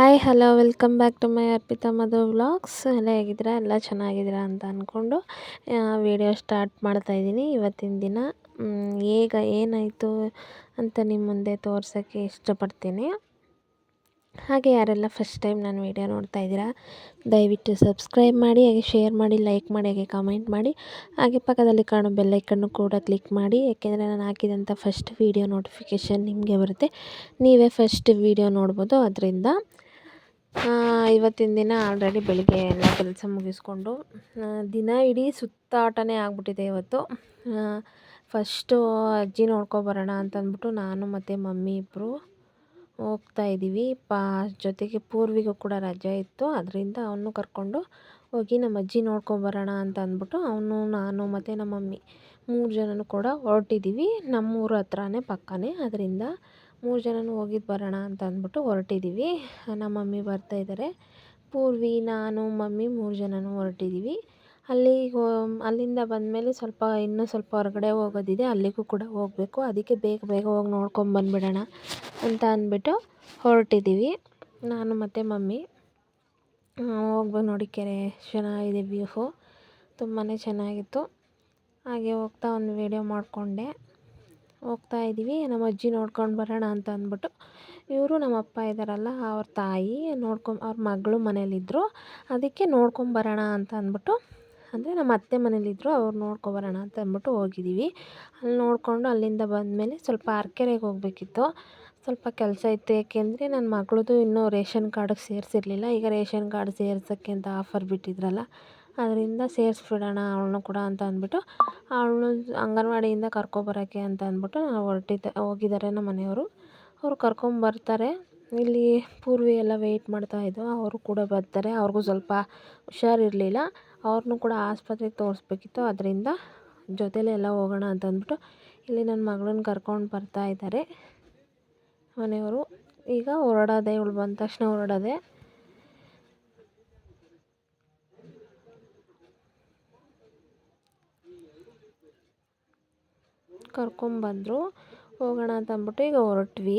Hi hello welcome back to my Arpita Madhu vlogs ಎಲ್ಲ ಹೇಗಿದ್ದೀರಾ? ಎಲ್ಲ ಚೆನ್ನಾಗಿದ್ದೀರಾ ಅಂತ ಅಂದ್ಕೊಂಡು ವಿಡಿಯೋ ಸ್ಟಾರ್ಟ್ ಮಾಡ್ತಾಯಿದ್ದೀನಿ ಇವತ್ತಿನ ದಿನ ಈಗ ಏನಾಯಿತು ಅಂತ ನಿಮ್ಮ ಮುಂದೆ ತೋರ್ಸೋಕ್ಕೆ ಇಷ್ಟಪಡ್ತೀನಿ. ಹಾಗೆ ಯಾರೆಲ್ಲ ಫಸ್ಟ್ ಟೈಮ್ ನಾನು ವೀಡಿಯೋ ನೋಡ್ತಾ ಇದ್ದೀರಾ, ದಯವಿಟ್ಟು ಸಬ್ಸ್ಕ್ರೈಬ್ ಮಾಡಿ, ಹಾಗೆ ಶೇರ್ ಮಾಡಿ ಲೈಕ್ ಮಾಡಿ, ಹಾಗೆ ಕಮೆಂಟ್ ಮಾಡಿ. ಹಾಗೆ ಪಕ್ಕದಲ್ಲಿ ಕಾಣೋ ಬೆಲ್ಲೈಕನ್ನು ಕೂಡ ಕ್ಲಿಕ್ ಮಾಡಿ. ಯಾಕೆಂದರೆ ನಾನು ಹಾಕಿದಂಥ ಫಸ್ಟ್ ವೀಡಿಯೋ ನೋಟಿಫಿಕೇಷನ್ ನಿಮಗೆ ಬರುತ್ತೆ. ನೀವೇ ಫಸ್ಟ್ ವೀಡಿಯೋ ನೋಡ್ಬೋದು. ಅದರಿಂದ ಇವತ್ತಿನ ದಿನ ಆಲ್ರೆಡಿ ಬೆಳಿಗ್ಗೆ ಎಲ್ಲ ಕೆಲಸ ಮುಗಿಸ್ಕೊಂಡು ದಿನ ಇಡೀ ಸುತ್ತಾಟನೇ ಆಗ್ಬಿಟ್ಟಿದೆ ಇವತ್ತು. ಫಸ್ಟು ಅಜ್ಜಿ ನೋಡ್ಕೊಬರೋಣ ಅಂತಂದ್ಬಿಟ್ಟು ನಾನು ಮತ್ತು ಮಮ್ಮಿ ಇಬ್ಬರು ಹೋಗ್ತಾ ಇದ್ದೀವಿ. ಪಾ, ಜೊತೆಗೆ ಪೂರ್ವಿಗೂ ಕೂಡ ರಜೆ ಇತ್ತು. ಅದರಿಂದ ಅವನು ಕರ್ಕೊಂಡು ಹೋಗಿ ನಮ್ಮ ಅಜ್ಜಿ ನೋಡ್ಕೊಬರೋಣ ಅಂತ ಅಂದ್ಬಿಟ್ಟು ಅವನು, ನಾನು ಮತ್ತು ನಮ್ಮ ಮಮ್ಮಿ ಮೂರು ಜನನೂ ಕೂಡ ಹೊರಟಿದ್ದೀವಿ. ನಮ್ಮೂರ ಹತ್ರನೇ ಪಕ್ಕನೇ. ಅದರಿಂದ ಮೂರು ಜನನೂ ಹೋಗಿದ್ದು ಬರೋಣ ಅಂತ ಅಂದ್ಬಿಟ್ಟು ಹೊರಟಿದ್ದೀವಿ ನಮ್ಮ ಮಮ್ಮಿ ಬರ್ತಾಯಿದ್ದಾರೆ ಪೂರ್ವಿ, ನಾನು, ಮಮ್ಮಿ ಮೂರು ಜನನೂ ಹೊರಟಿದ್ದೀವಿ ಅಲ್ಲಿ ಅಲ್ಲಿಂದ ಬಂದಮೇಲೆ ಸ್ವಲ್ಪ, ಇನ್ನೂ ಸ್ವಲ್ಪ ಹೊರಗಡೆ ಹೋಗೋದಿದೆ. ಅಲ್ಲಿಗೂ ಕೂಡ ಹೋಗಬೇಕು. ಅದಕ್ಕೆ ಬೇಗ ಬೇಗ ಹೋಗಿ ನೋಡ್ಕೊಂಬಂದ್ಬಿಡೋಣ ಅಂತ ಅಂದ್ಬಿಟ್ಟು ಹೊರಟಿದ್ದೀವಿ ನಾನು ಮತ್ತು ಮಮ್ಮಿ ಹೋಗ್ಬೇಕು ನೋಡಿ ಕೆರೆ. ಚೆನ್ನಾಗಿದೆ ವ್ಯೂಹು ತುಂಬಾ ಚೆನ್ನಾಗಿತ್ತು. ಹಾಗೆ ಹೋಗ್ತಾ ಒಂದು ವೀಡಿಯೋ ಮಾಡಿಕೊಂಡೆ. ಹೋಗ್ತಾ ಇದ್ದೀವಿ, ನಮ್ಮ ಅಜ್ಜಿ ನೋಡ್ಕೊಂಡು ಬರೋಣ ಅಂತ ಅಂದ್ಬಿಟ್ಟು. ಇವರು ನಮ್ಮ ಅಪ್ಪ ಇದ್ದಾರಲ್ಲ, ಅವ್ರ ತಾಯಿ ನೋಡ್ಕೊಂಡು ಅವ್ರ ಮಗಳು ಮನೇಲಿದ್ದರು ಅದಕ್ಕೆ ನೋಡ್ಕೊಂಬರೋಣ ಅಂತ ಅಂದ್ಬಿಟ್ಟು, ಅಂದರೆ ನಮ್ಮ ಅತ್ತೆ ಮನೇಲಿದ್ದರು ಅವ್ರು ನೋಡ್ಕೊಬರೋಣ ಅಂತ ಅಂದ್ಬಿಟ್ಟು ಹೋಗಿದ್ದೀವಿ. ಅಲ್ಲಿ ನೋಡಿಕೊಂಡು ಅಲ್ಲಿಂದ ಬಂದಮೇಲೆ ಸ್ವಲ್ಪ ಅರ್ಕೆರೆಗೆ ಹೋಗಬೇಕಿತ್ತು. ಸ್ವಲ್ಪ ಕೆಲಸ ಇತ್ತು ಏಕೆಂದರೆ ನನ್ನ ಮಗಳದು ಇನ್ನೂ ರೇಷನ್ ಕಾರ್ಡಿಗೆ ಸೇರಿಸಿರ್ಲಿಲ್ಲ. ಈಗ ರೇಷನ್ ಕಾರ್ಡ್ ಸೇರ್ಸೋಕ್ಕೆ ಅಂತ ಆಫರ್ ಬಿಟ್ಟಿದ್ರಲ್ಲ ಅದರಿಂದ ಸೇರಿಸ್ಬಿಡೋಣ ಅವ್ಳನ್ನೂ ಕೂಡ ಅಂತ ಅಂದ್ಬಿಟ್ಟು ಅವಳು ಅಂಗನವಾಡಿಯಿಂದ ಕರ್ಕೊಬರೋಕ್ಕೆ ಅಂತ ಅಂದ್ಬಿಟ್ಟು ಹೊರಟಿದ್ದೆ, ಹೋಗಿದ್ದಾರೆ ನಮ್ಮ ಮನೆಯವರು. ಅವರು ಕರ್ಕೊಂಬರ್ತಾರೆ ಇಲ್ಲಿ ಪೂರ್ವಿ ಎಲ್ಲ ವೆಯ್ಟ್ ಮಾಡ್ತಾಯಿದ್ದೋ ಅವರು ಕೂಡ ಬರ್ತಾರೆ. ಅವ್ರಿಗೂ ಸ್ವಲ್ಪ ಹುಷಾರಿರಲಿಲ್ಲ. ಅವ್ರನ್ನೂ ಕೂಡ ಆಸ್ಪತ್ರೆಗೆ ತೋರಿಸ್ಬೇಕಿತ್ತು. ಅದರಿಂದ ಜೊತೆಲೇ ಎಲ್ಲ ಹೋಗೋಣ ಅಂತ ಅಂದ್ಬಿಟ್ಟು ಇಲ್ಲಿ ನನ್ನ ಮಗಳನ್ನ ಕರ್ಕೊಂಡು ಬರ್ತಾ ಇದ್ದಾರೆ ಮನೆಯವರು. ಈಗ ಹೊರಡೋದೆ ಇವಳು ಬಂದ ತಕ್ಷಣ ಹೊರಡೋದೆ ಕರ್ಕೊಂಬಂದರು. ಹೋಗೋಣ ಅಂತ ಅಂದ್ಬಿಟ್ಟು ಈಗ ಹೊರಟ್ವಿ.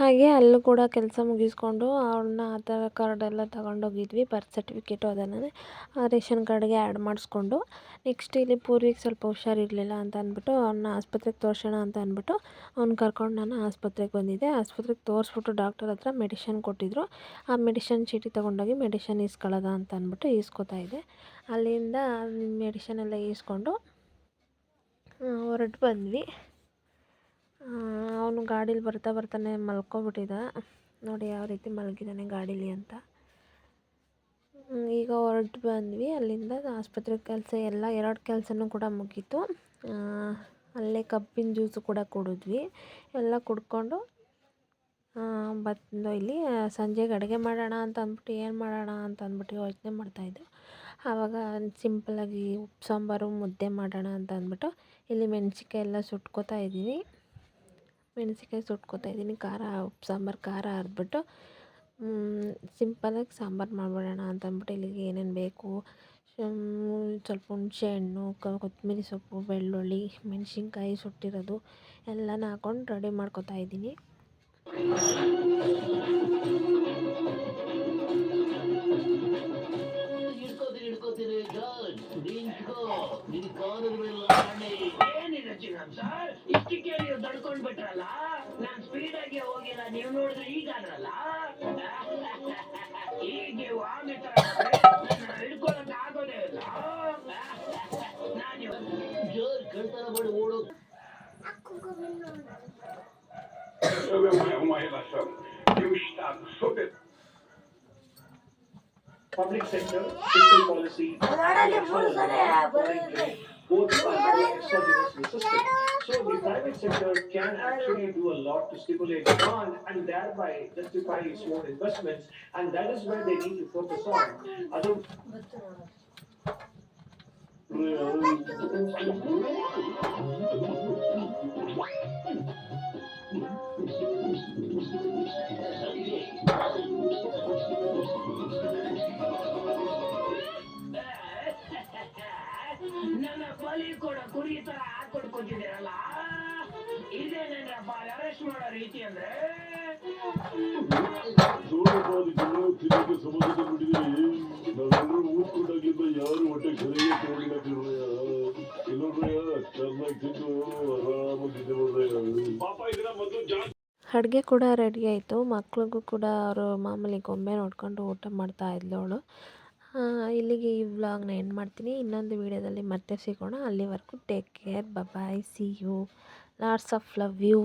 ಹಾಗೆ ಅಲ್ಲೂ ಕೂಡ ಕೆಲಸ ಮುಗಿಸ್ಕೊಂಡು ಅವ್ರನ್ನ ಆಧಾರ್ ಕಾರ್ಡ್ ಎಲ್ಲ ತಗೊಂಡೋಗಿದ್ವಿ, ಬರ್ತ್ ಸರ್ಟಿಫಿಕೇಟು ಆ ರೇಷನ್ ಕಾರ್ಡ್ಗೆ ಆ್ಯಡ್ ಮಾಡಿಸ್ಕೊಂಡು ನೆಕ್ಸ್ಟ್ ಇಲ್ಲಿ ಪೂರ್ವಿಗೆ ಸ್ವಲ್ಪ ಹುಷಾರಿರಲಿಲ್ಲ ಅಂತ ಅಂದ್ಬಿಟ್ಟು ಅವ್ರನ್ನ ಆಸ್ಪತ್ರೆಗೆ ತೋರಿಸೋಣ ಅಂತ ಅಂದ್ಬಿಟ್ಟು ಅವ್ನು ಕರ್ಕೊಂಡು ನಾನು ಆಸ್ಪತ್ರೆಗೆ ಬಂದಿದ್ದೆ. ಆಸ್ಪತ್ರೆಗೆ ತೋರಿಸ್ಬಿಟ್ಟು ಡಾಕ್ಟರ್ ಹತ್ರ ಮೆಡಿಷನ್ ಕೊಟ್ಟಿದ್ದರು ಆ ಮೆಡಿಷನ್ ಚೀಟಿ ತೊಗೊಂಡೋಗಿ ಮೆಡಿಷನ್ ಈಸ್ಕೊಳ್ಳೋದ ಅಂತ ಅಂದ್ಬಿಟ್ಟು ಈಸ್ಕೊತಾ ಇದ್ದೆ. ಅಲ್ಲಿಂದ ಮೆಡಿಷನ್ ಎಲ್ಲ ಈಸ್ಕೊಂಡು ಹೊರಟು ಬಂದ್ವಿ. ಅವನು ಗಾಡೀಲಿ ಬರ್ತಾ ಬರ್ತಾನೆ ಮಲ್ಕೊಬಿಟ್ಟಿದ್ದ. ನೋಡಿ ಯಾವ ರೀತಿ ಮಲಗಿದ್ದಾನೆ ಗಾಡೀಲಿ ಅಂತ. ಈಗ ಹೊರಟು ಬಂದ್ವಿ. ಅಲ್ಲಿಂದ ಆಸ್ಪತ್ರೆ ಕೆಲಸ ಎಲ್ಲ, ಎರಡು ಕೆಲಸನೂ ಕೂಡ ಮುಗೀತು. ಅಲ್ಲೇ ಕಬ್ಬಿನ ಜ್ಯೂಸು ಕೂಡ ಕುಡಿದ್ವಿ. ಎಲ್ಲ ಕುಡ್ಕೊಂಡು ಬಂದು ಇಲ್ಲಿ ಸಂಜೆಗೆ ಅಡುಗೆ ಮಾಡೋಣ ಅಂತ ಅಂದ್ಬಿಟ್ಟು, ಏನು ಮಾಡೋಣ ಅಂತ ಅಂದ್ಬಿಟ್ಟು ಯೋಚನೆ ಮಾಡ್ತಾಯಿದ್ದೆ ಆವಾಗ ಸಿಂಪಲಾಗಿ ಉಪ್ಪು ಸಾಂಬಾರು, ಮುದ್ದೆ ಮಾಡೋಣ ಅಂತ ಅಂದ್ಬಿಟ್ಟು ಇಲ್ಲಿ ಮೆಣಸಿಕಾಯಿ ಎಲ್ಲ ಸುಟ್ಕೋತಾ ಇದ್ದೀನಿ ಮೆಣಸಿನ್ಕಾಯಿ ಸುಟ್ಕೋತಾ ಇದ್ದೀನಿ, ಖಾರ ಸಾಂಬಾರು, ಖಾರ ಅರ್ದ್ಬಿಟ್ಟು ಸಿಂಪಲಾಗಿ ಸಾಂಬಾರು ಮಾಡಿಬಿಡೋಣ ಅಂತ ಅಂದ್ಬಿಟ್ಟು ಇಲ್ಲಿಗೆ ಏನೇನು ಬೇಕು ಸ್ವಲ್ಪ ಹುಣಸೆ ಹಣ್ಣು ಕೊತ್ತಂಬರಿ ಸೊಪ್ಪು, ಬೆಳ್ಳುಳ್ಳಿ, ಮೆಣಸಿನ್ಕಾಯಿ ಸುಟ್ಟಿರೋದು ಎಲ್ಲನೂ ಹಾಕೊಂಡು ರೆಡಿ ಮಾಡ್ಕೊತಾ ಇದ್ದೀನಿ. ಇಷ್ಟಕ್ಕೆ ನೀವು ತಡ್ಕೊಂಡ್ ಬಿಟ್ರಲ್ಲ ನಾನ್ ಆಗಿ ಹೋಗಿಲ್ಲ ನೀವು ನೋಡಿದ್ರೆ ಈಗ ಅದ್ರಲ್ಲ public sector, fiscal policy, both are exogenous system. So the private sector can actually do a lot to stimulate demand and thereby justify its own investments, and that is where they need to focus on. Other, ನನ್ನ ಬಲಿ ಕೂಡ ಕುರಿ ತರ ಹಾಕೊಂಡು ಕೂತಿದ್ದೀರಲ್ಲ ಇದೇ ನನ್ನ arrest ಮಾಡೋ ರೀತಿ ಅಂದ್ರೆ? ಸಮುದ್ರದ ಊದ್ಕೊಂಡಾಗಿಂದ ಯಾರು ಹೊಟ್ಟೆ ಸರಿಯಾಗಿ ತಗೊಂಡಿಲ್ಲ ಅಡುಗೆ ಕೂಡ ರೆಡಿ ಆಯಿತು. ಮಕ್ಳಿಗೂ ಕೂಡ ಅವರು ಮಾಮೂಲಿ ಗೊಂಬೆ ನೋಡಿಕೊಂಡು ಊಟ ಮಾಡ್ತಾ ಅವಳು ಇಲ್ಲಿಗೆ ಈ ವ್ಲಾಗ್ನ ಎಂಡ್ ಮಾಡ್ತೀನಿ. ಇನ್ನೊಂದು ವೀಡಿಯೋದಲ್ಲಿ ಮತ್ತೆ ಸಿಗೋಣ. ಅಲ್ಲಿವರೆಗೂ take care bye see you lots of love you